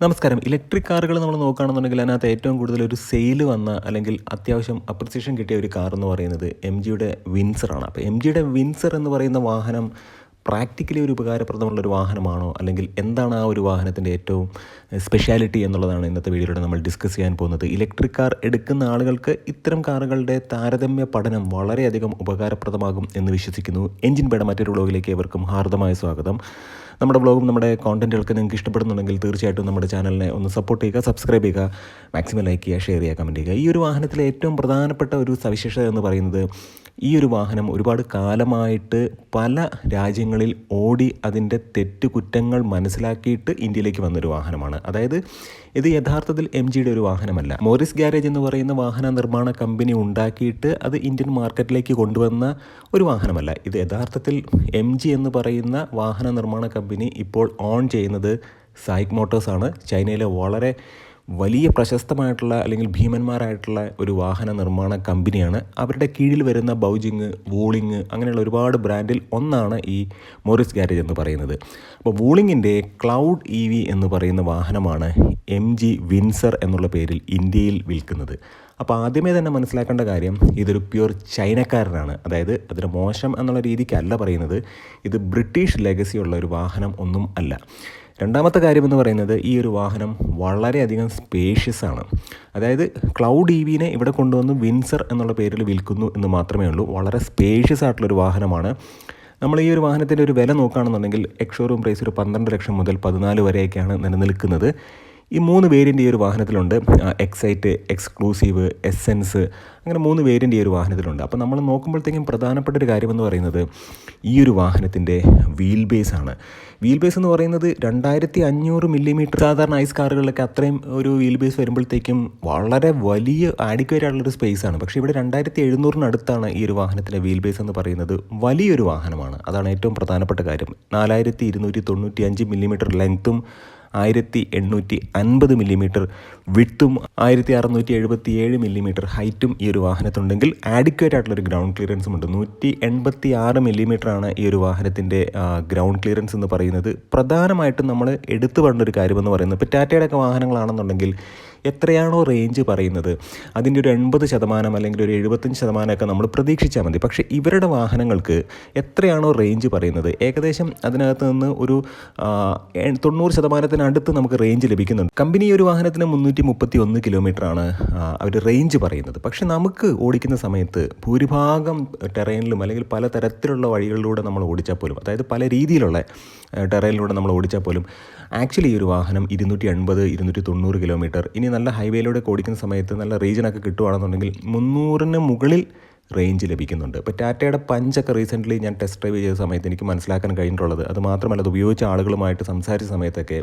നമസ്കാരം. ഇലക്ട്രിക് കാറുകൾ നമ്മൾ നോക്കുകയാണെന്നുണ്ടെങ്കിൽ അതിനകത്ത് ഏറ്റവും കൂടുതൽ ഒരു സെയിൽ വന്ന അല്ലെങ്കിൽ അത്യാവശ്യം അപ്രിസിയേഷൻ കിട്ടിയ ഒരു കാർ എന്ന് പറയുന്നത് എം ജിയുടെ വിൻസറാണ് അപ്പോൾ എം ജിയുടെ വിൻസർ എന്ന് പറയുന്ന വാഹനം പ്രാക്ടിക്കലി ഒരു ഉപകാരപ്രദമുള്ള ഒരു വാഹനമാണോ? അല്ലെങ്കിൽ എന്താണ് ആ ഒരു വാഹനത്തിന്റെ ഏറ്റവും സ്പെഷ്യാലിറ്റി എന്നുള്ളതാണ് ഇന്നത്തെ വീഡിയോയിലൂടെ നമ്മൾ ഡിസ്കസ് ചെയ്യാൻ പോകുന്നത്. ഇലക്ട്രിക് കാർ എടുക്കുന്ന ആളുകൾക്ക് ഇത്തരം കാറുകളുടെ താരതമ്യ പഠനം വളരെയധികം ഉപകാരപ്രദമാകും എന്ന് വിശ്വസിക്കുന്നു. എഞ്ചിൻ പേട മറ്റൊരു വ്ളോഗിലേക്ക് ഏവർക്കും ഹാർദമായ സ്വാഗതം. നമ്മുടെ ബ്ലോഗും നമ്മുടെ കോണ്ടന്റുകൾക്ക് നിങ്ങൾക്ക് ഇഷ്ടപ്പെടുന്നുണ്ടെങ്കിൽ തീർച്ചയായിട്ടും നമ്മുടെ ചാനലിനെ ഒന്ന് സപ്പോർട്ട് ചെയ്യുക സബ്സ്ക്രൈബ് ചെയ്യുക മാക്സിമം ലൈക്ക് ചെയ്യുക ഷെയർ ചെയ്യുക കമന്റ് ചെയ്യുക. ഈ ഒരു വാഹനത്തിലെ ഏറ്റവും പ്രധാനപ്പെട്ട ഒരു സവിശേഷത എന്ന് പറയുന്നത് ഈ ഒരു വാഹനം ഒരുപാട് കാലമായിട്ട് പല രാജ്യങ്ങളിൽ ഓടി അതിന്റെ തെറ്റുകുറ്റങ്ങൾ മനസ്സിലാക്കിയിട്ട് ഇന്ത്യയിലേക്ക് വന്നൊരു വാഹനമാണ്. അതായത് ഇത് യഥാർത്ഥത്തിൽ എം ജിയുടെ ഒരു വാഹനമല്ല. മോറിസ് ഗ്യാരേജ് എന്ന് പറയുന്ന വാഹന നിർമ്മാണ കമ്പനി ഉണ്ടാക്കിയിട്ട് അത് ഇന്ത്യൻ മാർക്കറ്റിലേക്ക് കൊണ്ടുവന്ന ഒരു വാഹനമല്ല. ഇത് യഥാർത്ഥത്തിൽ എം ജി എന്ന് പറയുന്ന വാഹന നിർമ്മാണ കമ്പനി ഇപ്പോൾ ഓൺ ചെയ്യുന്നത് സായിക് മോട്ടോഴ്സാണ് ചൈനയിലെ വളരെ വലിയ പ്രശസ്തമായിട്ടുള്ള അല്ലെങ്കിൽ ഭീമന്മാരായിട്ടുള്ള ഒരു വാഹന നിർമ്മാണ കമ്പനിയാണ്. അവരുടെ കീഴിൽ വരുന്ന ബൗജിങ് വൂളിങ് അങ്ങനെയുള്ള ഒരുപാട് ബ്രാൻഡിൽ ഒന്നാണ് ഈ മോറിസ് ഗാരേജ് എന്ന് പറയുന്നത്. അപ്പോൾ വൂളിങ്ങിന്റെ ക്ലൗഡ് ഇ വി എന്ന് പറയുന്ന വാഹനമാണ് എം ജി വിൻസർ എന്നുള്ള പേരിൽ ഇന്ത്യയിൽ വിൽക്കുന്നത്. അപ്പോൾ ആദ്യമേ തന്നെ മനസ്സിലാക്കേണ്ട കാര്യം ഇതൊരു പ്യൂർ ചൈനക്കാരനാണ്. അതായത് അതിന് മോശം എന്നുള്ള രീതിക്കല്ല പറയുന്നത്. ഇത് ബ്രിട്ടീഷ് ലെഗസി ഉള്ള ഒരു വാഹനം ഒന്നും അല്ല. രണ്ടാമത്തെ കാര്യം എന്ന് പറയുന്നത് ഈ ഒരു വാഹനം വളരെയധികം സ്പേഷ്യസ് ആണ്. അതായത് ക്ലൗഡ് ഇ വിനെ ഇവിടെ കൊണ്ടുവന്ന് വിൻസർ എന്നുള്ള പേരിൽ വിൽക്കുന്നു എന്ന് മാത്രമേ ഉള്ളൂ. വളരെ സ്പേഷ്യസ് ആയിട്ടുള്ളൊരു വാഹനമാണ്. നമ്മൾ ഈ ഒരു വാഹനത്തിന്റെ ഒരു വില നോക്കുകയാണെന്നുണ്ടെങ്കിൽ എക്സോറൂം പ്രൈസ് ഒരു പന്ത്രണ്ട് ലക്ഷം മുതൽ പതിനാല് വരെയൊക്കെയാണ് നിലനിൽക്കുന്നത്. ഈ മൂന്ന് വേരിയന്റ് ഈ ഒരു വാഹനത്തിലുണ്ട്. എക്സൈറ്റ് എക്സ്ക്ലൂസീവ് എസെൻസ് അങ്ങനെ മൂന്ന് വേരിയന്റ് ഈ ഒരു വാഹനത്തിലുണ്ട്. അപ്പോൾ നമ്മൾ നോക്കുമ്പോഴത്തേക്കും പ്രധാനപ്പെട്ട ഒരു കാര്യമെന്ന് പറയുന്നത് ഈ ഒരു വാഹനത്തിന്റെ വീൽ ബേസ് ആണ്. വീൽ ബേസ് എന്ന് പറയുന്നത് രണ്ടായിരത്തി അഞ്ഞൂറ് മില്ലിമീറ്റർ സാധാരണ ഐസ് കാറുകളിലൊക്കെ അത്രയും ഒരു വീൽ ബേസ് വരുമ്പോഴത്തേക്കും വളരെ വലിയ ആഡിക്വേറ്റ് ആയിട്ടുള്ളൊരു സ്പേസ് ആണ്. പക്ഷേ ഇവിടെ രണ്ടായിരത്തി എഴുന്നൂറിനടുത്താണ് ഈ ഒരു വാഹനത്തിന്റെ വീൽ ബേസ് എന്ന് പറയുന്നത്. വലിയൊരു വാഹനമാണ്. അതാണ് ഏറ്റവും പ്രധാനപ്പെട്ട കാര്യം. നാലായിരത്തി ഇരുന്നൂറ്റി തൊണ്ണൂറ്റി അഞ്ച് മില്ലിമീറ്റർ ലെങ്ത്തും ആയിരത്തി എണ്ണൂറ്റി അൻപത് മില്ലിമീറ്റർ വിട്ടും ആയിരത്തി അറുന്നൂറ്റി എഴുപത്തി ഏഴ് മില്ലിമീറ്റർ ഹൈറ്റും ഈ ഒരു വാഹനത്തുണ്ടെങ്കിൽ ആഡിക്വേറ്റ് ആയിട്ടുള്ളൊരു ഗ്രൗണ്ട് ക്ലിയറൻസും ഉണ്ട്. നൂറ്റി എൺപത്തി ആറ് മില്ലിമീറ്ററാണ് ഈ ഒരു വാഹനത്തിന്റെ ഗ്രൗണ്ട് ക്ലിയറൻസ് എന്ന് പറയുന്നത്. പ്രധാനമായിട്ടും നമ്മൾ എടുത്തു പറഞ്ഞ ഒരു കാര്യമെന്ന് പറയുന്നത് ഇപ്പോൾ ടാറ്റയുടെ ഒക്കെ വാഹനങ്ങളാണെന്നുണ്ടെങ്കിൽ എത്രയാണോ റേഞ്ച് പറയുന്നത്. അതിന്റെ ഒരു എൺപത് ശതമാനം അല്ലെങ്കിൽ ഒരു എഴുപത്തഞ്ച് ശതമാനമൊക്കെ നമ്മൾ പ്രതീക്ഷിച്ചാൽ മതി. പക്ഷേ ഇവരുടെ വാഹനങ്ങൾക്ക് എത്രയാണോ റേഞ്ച് പറയുന്നത്? ഏകദേശം അതിനകത്ത് നിന്ന് ഒരു തൊണ്ണൂറ് ശതമാനത്തിനടുത്ത് നമുക്ക് റേഞ്ച് ലഭിക്കുന്നുണ്ട്. കമ്പനി ഒരു വാഹനത്തിന് മുന്നൂറ്റി മുപ്പത്തി ഒന്ന് കിലോമീറ്റർ ആണ് അവർ റേഞ്ച് പറയുന്നത്. പക്ഷെ നമുക്ക് ഓടിക്കുന്ന സമയത്ത് ഭൂരിഭാഗം ടെറൈനിലും അല്ലെങ്കിൽ പല തരത്തിലുള്ള വഴികളിലൂടെ നമ്മൾ ഓടിച്ചാൽ പോലും അതായത് പല രീതിയിലുള്ള ടെറൈനിലൂടെ നമ്മൾ ഓടിച്ചാൽ പോലും ആക്ച്വലി ഈ ഒരു വാഹനം ഇരുന്നൂറ്റി എൺപത് ഇരുന്നൂറ്റി തൊണ്ണൂറ് കിലോമീറ്റർ ഇനി നല്ല ഹൈവേയിലൂടെ ഓടിക്കുന്ന സമയത്ത് നല്ല റീജനൊക്കെ കിട്ടുകയാണെന്നുണ്ടെങ്കിൽ മുന്നൂറിന് മുകളിൽ റേഞ്ച് ലഭിക്കുന്നുണ്ട്. ഇപ്പോൾ ടാറ്റയുടെ പഞ്ചൊക്കെ റീസെന്റ്ലി ഞാൻ ടെസ്റ്റ് ഡ്രൈവ് ചെയ്ത സമയത്ത് എനിക്ക് മനസ്സിലാക്കാൻ കഴിഞ്ഞിട്ടുള്ളത് അത് മാത്രമല്ല അത് ഉപയോഗിച്ച ആളുകളുമായിട്ട് സംസാരിച്ച സമയത്തൊക്കെ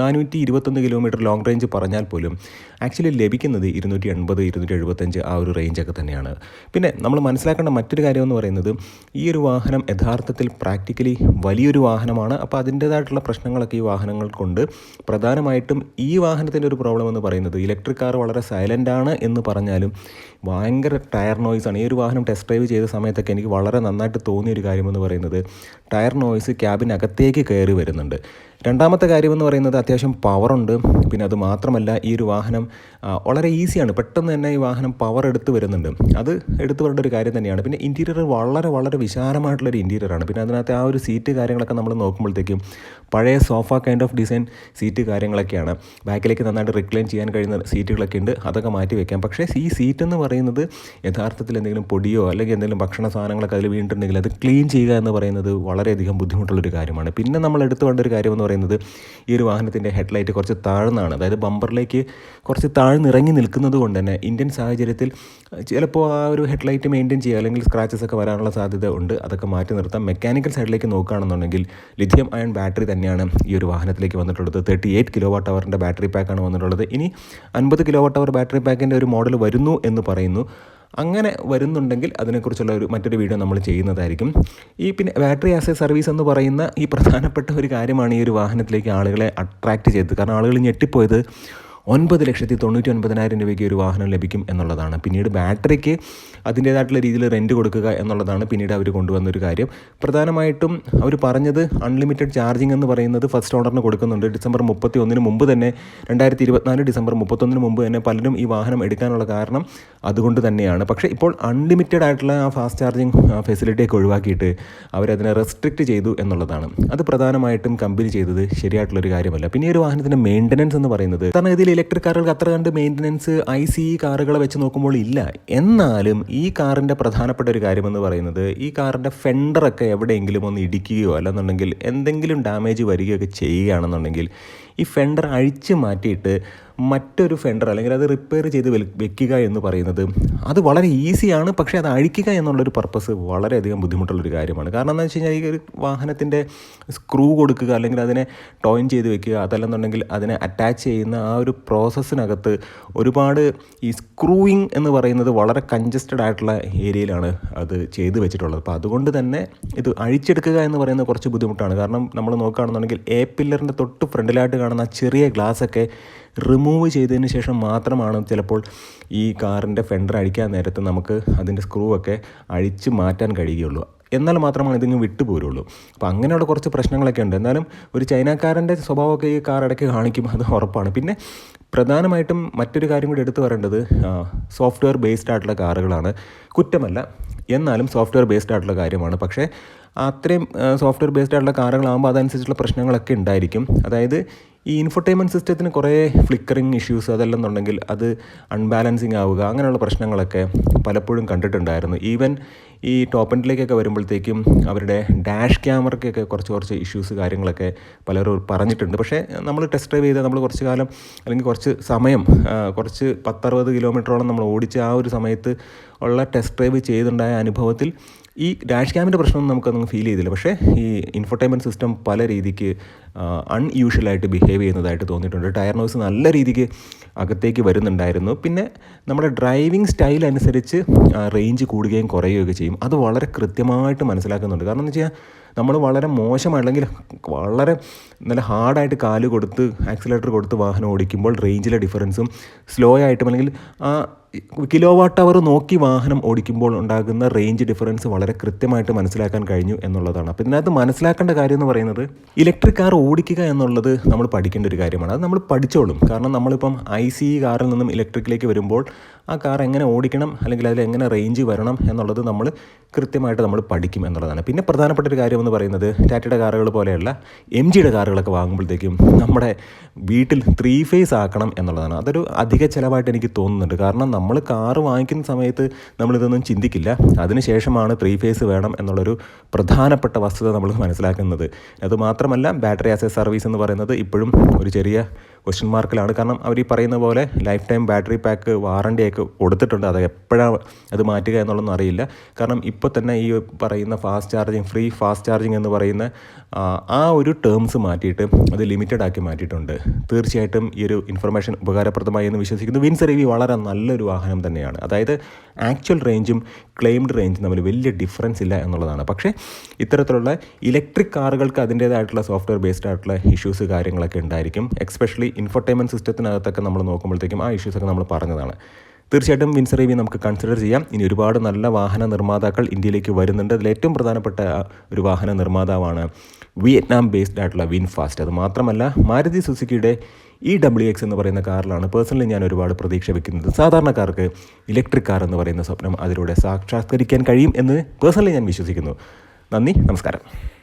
നാനൂറ്റി ഇരുപത്തൊന്ന് കിലോമീറ്റർ ലോങ് റേഞ്ച് പറഞ്ഞാൽ പോലും ആക്ച്വലി ലഭിക്കുന്നത് ഇരുന്നൂറ്റി എൺപത് ഇരുന്നൂറ്റി എഴുപത്തഞ്ച് ആ ഒരു റേഞ്ചൊക്കെ തന്നെയാണ്. പിന്നെ നമ്മൾ മനസ്സിലാക്കേണ്ട മറ്റൊരു കാര്യം എന്ന് പറയുന്നത് ഈ ഒരു വാഹനം യഥാർത്ഥത്തിൽ പ്രാക്ടിക്കലി വലിയൊരു വാഹനമാണ്. അപ്പോൾ അതിന്റേതായിട്ടുള്ള പ്രശ്നങ്ങളൊക്കെ ഈ വാഹനങ്ങൾ കൊണ്ട് പ്രധാനമായിട്ടും ഈ വാഹനത്തിന്റെ ഒരു പ്രോബ്ലം എന്ന് പറയുന്നത് ഇലക്ട്രിക് കാർ വളരെ സൈലന്റ് ആണ് എന്ന് പറഞ്ഞാലും ഭയങ്കര ടയർ നോയ്സാണ് ഈ ഒരു വാഹനം ടെസ്റ്റ് ഡ്രൈവ് ചെയ്ത സമയത്തൊക്കെ എനിക്ക് വളരെ നന്നായിട്ട് തോന്നിയ ഒരു കാര്യമെന്ന് പറയുന്നത് ടയർ നോയ്സ് ക്യാബിനകത്തേക്ക് കയറി വരുന്നുണ്ട്. രണ്ടാമത്തെ കാര്യമെന്ന് പറയുന്നത് അത്യാവശ്യം പവറുണ്ട് പിന്നെ അത് മാത്രമല്ല ഈ ഒരു വാഹനം വളരെ ഈസിയാണ് പെട്ടെന്ന് തന്നെ ഈ വാഹനം പവർ എടുത്ത് വരുന്നുണ്ട്. അത് എടുത്തു വരേണ്ട ഒരു കാര്യം തന്നെയാണ്. പിന്നെ ഇന്റീരിയർ വളരെ വളരെ വിശാലമായിട്ടുള്ളൊരു ഇന്റീരിയറാണ് പിന്നെ അതിനകത്ത് ആ ഒരു സീറ്റ് കാര്യങ്ങളൊക്കെ നമ്മൾ നോക്കുമ്പോഴത്തേക്കും പഴയ sofa kind of design seat കാര്യങ്ങളൊക്കെയാണ്. ബാക്കിലേക്ക് നന്നായിട്ട് റിക്ലൈൻ ചെയ്യാൻ കഴിയുന്ന സീറ്റുകളൊക്കെ ഉണ്ട്. അതൊക്കെ മാറ്റി വയ്ക്കാം പക്ഷേ ഈ സീറ്റ് എന്ന് പറയുന്നത് യഥാർത്ഥത്തിൽ എന്തെങ്കിലും പൊടിയോ അല്ലെങ്കിൽ എന്തെങ്കിലും ഭക്ഷണ സാധനങ്ങളൊക്കെ അതിൽ വീണിട്ടുണ്ടെങ്കിൽ അത് ക്ലീൻ ചെയ്യുക എന്ന് പറയുന്നത് വളരെയധികം ബുദ്ധിമുട്ടുള്ളൊരു കാര്യമാണ്. പിന്നെ നമ്മൾ എടുത്തു വേണ്ട ഒരു കാര്യം എന്ന് പറയുന്നത് ഈ ഒരു വാഹനത്തിന്റെ ഹെഡ്ലൈറ്റ് കുറച്ച് താഴ്ന്നാണ്. അതായത് ബമ്പറിലേക്ക് കുറച്ച് താഴ്ന്നിറങ്ങി നിൽക്കുന്നത് കൊണ്ട് തന്നെ ഇന്ത്യൻ സാഹചര്യത്തിൽ ചിലപ്പോൾ ആ ഒരു ഹെഡ്ലൈറ്റ് മെയിന്റെയിൻ ചെയ്യുക അല്ലെങ്കിൽ സ്ക്രാച്ചസ് ഒക്കെ വരാനുള്ള സാധ്യത ഉണ്ട്. അതൊക്കെ മാറ്റി നിർത്താം. മെക്കാനിക്കൽ സൈഡിലേക്ക് നോക്കുകയാണെന്നുണ്ടെങ്കിൽ ലിഥിയം അയൺ ബാറ്ററി തന്നെയാണ് ഈ ഒരു വാഹനത്തിലേക്ക് വന്നിട്ടുള്ളത്. തേർട്ടി എയ്റ്റ് കിലോ വാട്ട് അവറിന്റെ ബാറ്ററി പാക്കാണ് വന്നിട്ടുള്ളത്. ഇനി അൻപത് കിലോ വാട്ട് അവർ ബാറ്ററി പാക്കിന്റെ ഒരു മോഡൽ വരുന്നു എന്ന് പറയുന്നു. അങ്ങനെ വരുന്നുണ്ടെങ്കിൽ അതിനെക്കുറിച്ചുള്ള ഒരു മറ്റൊരു വീഡിയോ നമ്മൾ ചെയ്യുന്നതായിരിക്കും. ഈ പിന്നെ ബാറ്ററി ആസ് എ സർവീസ് എന്ന് പറയുന്ന ഈ പ്രധാനപ്പെട്ട ഒരു കാര്യമാണ് ഈ ഒരു വാഹനത്തിലേക്ക് ആളുകളെ അട്രാക്റ്റ് ചെയ്തത്. കാരണം ആളുകൾ ഞെട്ടിപ്പോയത് ഒൻപത് ലക്ഷത്തി തൊണ്ണൂറ്റി ഒൻപതിനായിരം രൂപയ്ക്ക് ഒരു വാഹനം ലഭിക്കും എന്നുള്ളതാണ്. പിന്നീട് ബാറ്ററിക്ക് അതിന്റേതായിട്ടുള്ള രീതിയിൽ റെന്റ് കൊടുക്കുക എന്നുള്ളതാണ് പിന്നീട് അവർ കൊണ്ടുവന്ന ഒരു കാര്യം. പ്രധാനമായിട്ടും അവർ പറഞ്ഞത് അൺലിമിറ്റഡ് ചാർജിങ് എന്ന് പറയുന്നത് ഫസ്റ്റ് ഓണറിന് കൊടുക്കുന്നുണ്ട്. ഡിസംബർ മുപ്പത്തി ഒന്നിന് മുമ്പ് തന്നെ രണ്ടായിരത്തി ഇരുപത്തിനാല് ഡിസംബർ മുപ്പത്തൊന്നിന് മുമ്പ് തന്നെ പലരും ഈ വാഹനം എടുക്കാനുള്ള കാരണം അതുകൊണ്ട് തന്നെയാണ്. പക്ഷേ ഇപ്പോൾ അൺലിമിറ്റഡ് ആയിട്ടുള്ള ആ ഫാസ്റ്റ് ചാർജിങ് ഫെസിലിറ്റിയൊക്കെ ഒഴിവാക്കിയിട്ട് അവരതിനെ റെസ്ട്രിക്റ്റ് ചെയ്തു എന്നുള്ളതാണ്. അത് പ്രധാനമായിട്ടും കമ്പനി ചെയ്തത് ശരിയായിട്ടുള്ളൊരു കാര്യമല്ല. പിന്നെ ഈ ഒരു വാഹനത്തിന്റെ മെയിന്റനൻസ് എന്ന് പറയുന്നത് കാരണം ഇതിൽ ഇലക്ട്രിക് കാറുകൾക്ക് അത്ര കണ്ട് മെയിന്റനൻസ് ഐ സി ഇ കാറുകളെ വെച്ച് നോക്കുമ്പോൾ ഇല്ല. എന്നാലും ഈ കാറിന്റെ പ്രധാനപ്പെട്ട ഒരു കാര്യമെന്ന് പറയുന്നത് ഈ കാറിന്റെ ഫെൻഡറൊക്കെ എവിടെയെങ്കിലും ഒന്ന് ഇടിക്കുകയോ അല്ലെന്നുണ്ടെങ്കിൽ എന്തെങ്കിലും ഡാമേജ് വരികയൊക്കെ ചെയ്യുകയാണെന്നുണ്ടെങ്കിൽ ഈ ഫെൻഡർ അഴിച്ച് മാറ്റിയിട്ട് മറ്റൊരു ഫെൻഡർ അല്ലെങ്കിൽ അത് റിപ്പയർ ചെയ്ത് വെക്കുക എന്ന് പറയുന്നത് അത് വളരെ ഈസിയാണ് പക്ഷേ അത് അഴിക്കുക എന്നുള്ളൊരു പർപ്പസ് വളരെയധികം ബുദ്ധിമുട്ടുള്ളൊരു കാര്യമാണ്. കാരണം എന്താ വെച്ച് കഴിഞ്ഞാൽ ഈ ഒരു വാഹനത്തിന്റെ സ്ക്രൂ കൊടുക്കുക അല്ലെങ്കിൽ അതിനെ ടോയിൻ ചെയ്ത് വെക്കുക അതല്ലെന്നുണ്ടെങ്കിൽ അതിനെ അറ്റാച്ച് ചെയ്യുന്ന ആ ഒരു പ്രോസസ്സിനകത്ത് ഒരുപാട് ഈ സ്ക്രൂയിങ് എന്ന് പറയുന്നത് വളരെ കൺജസ്റ്റഡ് ആയിട്ടുള്ള ഏരിയയിലാണ് അത് ചെയ്ത് വെച്ചിട്ടുള്ളത്. അപ്പോൾ അതുകൊണ്ട് തന്നെ ഇത് അഴിച്ചെടുക്കുക എന്ന് പറയുന്നത് കുറച്ച് ബുദ്ധിമുട്ടാണ്. കാരണം നമ്മൾ നോക്കുകയാണെന്നുണ്ടെങ്കിൽ എ പില്ലറിന്റെ തൊട്ട് ഫ്രണ്ടിലായിട്ട് കാണുന്ന ചെറിയ ഗ്ലാസ്സൊക്കെ റിമൂവ് ചെയ്തതിന് ശേഷം മാത്രമാണ് ചിലപ്പോൾ ഈ കാറിന്റെ ഫെൻഡർ അഴിക്കാൻ നേരത്ത് നമുക്ക് അതിന്റെ സ്ക്രൂ ഒക്കെ അഴിച്ച് മാറ്റാൻ കഴിയുകയുള്ളൂ. എന്നാൽ മാത്രമാണ് ഇതിങ്ങ് വിട്ടുപോരുള്ളൂ അപ്പോൾ അങ്ങനെയുള്ള കുറച്ച് പ്രശ്നങ്ങളൊക്കെ ഉണ്ട്. എന്നാലും ഒരു ചൈനക്കാരന്റെ സ്വഭാവമൊക്കെ ഈ കാർ ഇടയ്ക്ക് കാണിക്കും. അത് ഉറപ്പാണ്. പിന്നെ പ്രധാനമായിട്ടും മറ്റൊരു കാര്യം കൂടി എടുത്തു പറയേണ്ടത് സോഫ്റ്റ്വെയർ ബേസ്ഡ് ആയിട്ടുള്ള കാറുകളാണ്. കുറ്റമല്ല. എന്നാലും സോഫ്റ്റ്വെയർ ബേസ്ഡ് ആയിട്ടുള്ള കാര്യമാണ്. പക്ഷേ അത്രയും സോഫ്റ്റ്വെയർ ബേസ്ഡ് ആയിട്ടുള്ള കാറുകളാകുമ്പോൾ അതനുസരിച്ചുള്ള പ്രശ്നങ്ങളൊക്കെ ഉണ്ടായിരിക്കും. അതായത് ഈ ഇൻഫർടൈൻമെന്റ് സിസ്റ്റത്തിന് കുറേ ഫ്ലിക്കറിങ് ഇഷ്യൂസ് അതല്ലെന്നുണ്ടെങ്കിൽ അത് അൺബാലൻസിങ് ആവുക അങ്ങനെയുള്ള പ്രശ്നങ്ങളൊക്കെ പലപ്പോഴും കണ്ടിട്ടുണ്ടായിരുന്നു. ഈവൻ ഈ ടോപ്പ് എൻഡിലേക്കൊക്കെ വരുമ്പോഴത്തേക്കും അവരുടെ ഡാഷ് ക്യാമറയ്ക്കൊക്കെ കുറച്ച് കുറച്ച് ഇഷ്യൂസ് കാര്യങ്ങളൊക്കെ പലരും പറഞ്ഞിട്ടുണ്ട്. പക്ഷേ നമ്മൾ ടെസ്റ്റ് ഡ്രൈവ് ചെയ്താൽ നമ്മൾ കുറച്ച് കാലം അല്ലെങ്കിൽ കുറച്ച് സമയം കുറച്ച് പത്തറുപത് കിലോമീറ്ററോളം നമ്മൾ ഓടിച്ച ആ ഒരു സമയത്ത് ഉള്ള ടെസ്റ്റ് ഡ്രൈവ് ചെയ്തുണ്ടായ അനുഭവത്തിൽ ഈ ഡാഷ് ക്യാമിന്റെ പ്രശ്നമൊന്നും നമുക്കൊന്നും ഫീൽ ചെയ്തില്ല. പക്ഷേ ഈ ഇൻഫർടൈൻമെന്റ് സിസ്റ്റം പല രീതിക്ക് അൺയൂഷ്വലായിട്ട് ബിഹേവ് ചെയ്യുന്നതായിട്ട് തോന്നിയിട്ടുണ്ട്. ടയർ നോയ്സ് നല്ല രീതിക്ക് അകത്തേക്ക് വരുന്നുണ്ടായിരുന്നു. പിന്നെ നമ്മുടെ ഡ്രൈവിംഗ് സ്റ്റൈൽ അനുസരിച്ച് റേഞ്ച് കൂടുകയും കുറയുകയൊക്കെ ചെയ്യും. അത് വളരെ കൃത്യമായിട്ട് മനസ്സിലാക്കുന്നുണ്ട്. കാരണം എന്ന് നമ്മൾ വളരെ മോശമല്ലെങ്കിൽ വളരെ നല്ല ഹാർഡായിട്ട് കാൽ കൊടുത്ത് ആക്സിലേറ്റർ കൊടുത്ത് വാഹനം ഓടിക്കുമ്പോൾ റേഞ്ചിലെ ഡിഫറൻസും സ്ലോ ആയിട്ടും അല്ലെങ്കിൽ ആ കിലോ വാട്ട് അവർ നോക്കി വാഹനം ഓടിക്കുമ്പോൾ ഉണ്ടാകുന്ന റേഞ്ച് ഡിഫറൻസ് വളരെ കൃത്യമായിട്ട് മനസ്സിലാക്കാൻ കഴിഞ്ഞു എന്നുള്ളതാണ്. അപ്പോൾ ഇതിനകത്ത് മനസ്സിലാക്കേണ്ട കാര്യം എന്ന് പറയുന്നത് ഇലക്ട്രിക് കാർ ഓടിക്കുക എന്നുള്ളത് നമ്മൾ പഠിക്കേണ്ട ഒരു കാര്യമാണ്. അത് നമ്മൾ പഠിച്ചോളും. കാരണം നമ്മളിപ്പം ഐ സി കാറിൽ നിന്നും ഇലക്ട്രിക്കിലേക്ക് വരുമ്പോൾ ആ കാർ എങ്ങനെ ഓടിക്കണം അല്ലെങ്കിൽ അതിൽ എങ്ങനെ റേഞ്ച് വരണം എന്നുള്ളത് നമ്മൾ കൃത്യമായിട്ട് നമ്മൾ പഠിക്കും എന്നുള്ളതാണ്. പിന്നെ പ്രധാനപ്പെട്ട ഒരു കാര്യം എന്ന് പറയുന്നത് ടാറ്റയുടെ കാറുകൾ പോലെയല്ല എം ജിയുടെ കാറുകളൊക്കെ വാങ്ങുമ്പോഴത്തേക്കും നമ്മുടെ വീട്ടിൽ ത്രീ ഫേസ് ആക്കണം എന്നുള്ളതാണ്. അതൊരു അധിക ചിലവായിട്ട് എനിക്ക് തോന്നുന്നുണ്ട്. കാരണം നമ്മൾ കാറ് വാങ്ങിക്കുന്ന സമയത്ത് നമ്മളിതൊന്നും ചിന്തിക്കില്ല. അതിനുശേഷമാണ് ത്രീ ഫേസ് വേണം എന്നുള്ളൊരു പ്രധാനപ്പെട്ട വസ്തുത നമ്മൾ മനസ്സിലാക്കുന്നത്. അതുമാത്രമല്ല ബാറ്ററി ആസ് എ സർവീസ് എന്ന് പറയുന്നത് ഇപ്പോഴും ഒരു ചെറിയ ക്വസ്റ്റ്യൻ മാർക്കിലാണ് കാരണം അവർ ഈ പറയുന്ന പോലെ ലൈഫ് ടൈം ബാറ്ററി പാക്ക് വാറണ്ടിയൊക്കെ കൊടുത്തിട്ടുണ്ട്. അത് എപ്പോഴാണ് അത് മാറ്റുക എന്നുള്ളതൊന്നും അറിയില്ല. കാരണം ഇപ്പോൾ തന്നെ ഈ പറയുന്ന fast charging free fast charging എന്ന് പറയുന്ന ആ ഒരു ടേംസ് മാറ്റിയിട്ട് അത് ലിമിറ്റഡ് ആക്കി മാറ്റിയിട്ടുണ്ട്. തീർച്ചയായിട്ടും ഈ ഒരു ഇൻഫർമേഷൻ ഉപകാരപ്രദമായി എന്ന് വിശ്വസിക്കുന്നു. വിൻസ് റിവി വളരെ നല്ലൊരു വാഹനം തന്നെയാണ്. അതായത് ആക്ച്വൽ റേഞ്ചും ക്ലെയിംഡ് റേഞ്ചും തമ്മിൽ വലിയ ഡിഫറൻസ് ഇല്ല എന്നുള്ളതാണ്. പക്ഷേ ഇത്തരത്തിലുള്ള ഇലക്ട്രിക് കാറുകൾക്ക് അതിന്റേതായിട്ടുള്ള സോഫ്റ്റ്വെയർ ബേസ്ഡ് ആയിട്ടുള്ള ഇഷ്യൂസ് കാര്യങ്ങളൊക്കെ ഉണ്ടായിരിക്കും. എക്സ്പെഷ്യലി ഇൻഫർടൈൻമെന്റ് സിസ്റ്റത്തിനകത്തൊക്കെ നമ്മൾ നോക്കുമ്പോഴത്തേക്കും ആ ഇഷ്യൂസൊക്കെ നമ്മൾ പറഞ്ഞതാണ്. തീർച്ചയായിട്ടും വിൻസർ ഇ നമുക്ക് കൺസിഡർ ചെയ്യാം. ഇനി ഒരുപാട് നല്ല വാഹന നിർമ്മാതാക്കൾ ഇന്ത്യയിലേക്ക് വരുന്നുണ്ട്. അതിൽ ഏറ്റവും പ്രധാനപ്പെട്ട ഒരു വാഹന നിർമ്മാതാവാണ് വിയറ്റ്നാം ബേസ്ഡ് ആയിട്ടുള്ള വിൻഫാസ്റ്റ് അത് മാത്രമല്ല Maruti Suzuki E W X എന്ന് പറയുന്ന കാറിലാണ് പേഴ്സണലി ഞാൻ ഒരുപാട് പ്രതീക്ഷ വെക്കുന്നത്. സാധാരണക്കാർക്ക് ഇലക്ട്രിക് കാർ എന്ന് പറയുന്ന സ്വപ്നം അതിലൂടെ സാക്ഷാത്കരിക്കാൻ കഴിയും എന്ന് പേഴ്സണലി ഞാൻ വിശ്വസിക്കുന്നു. നന്ദി നമസ്കാരം.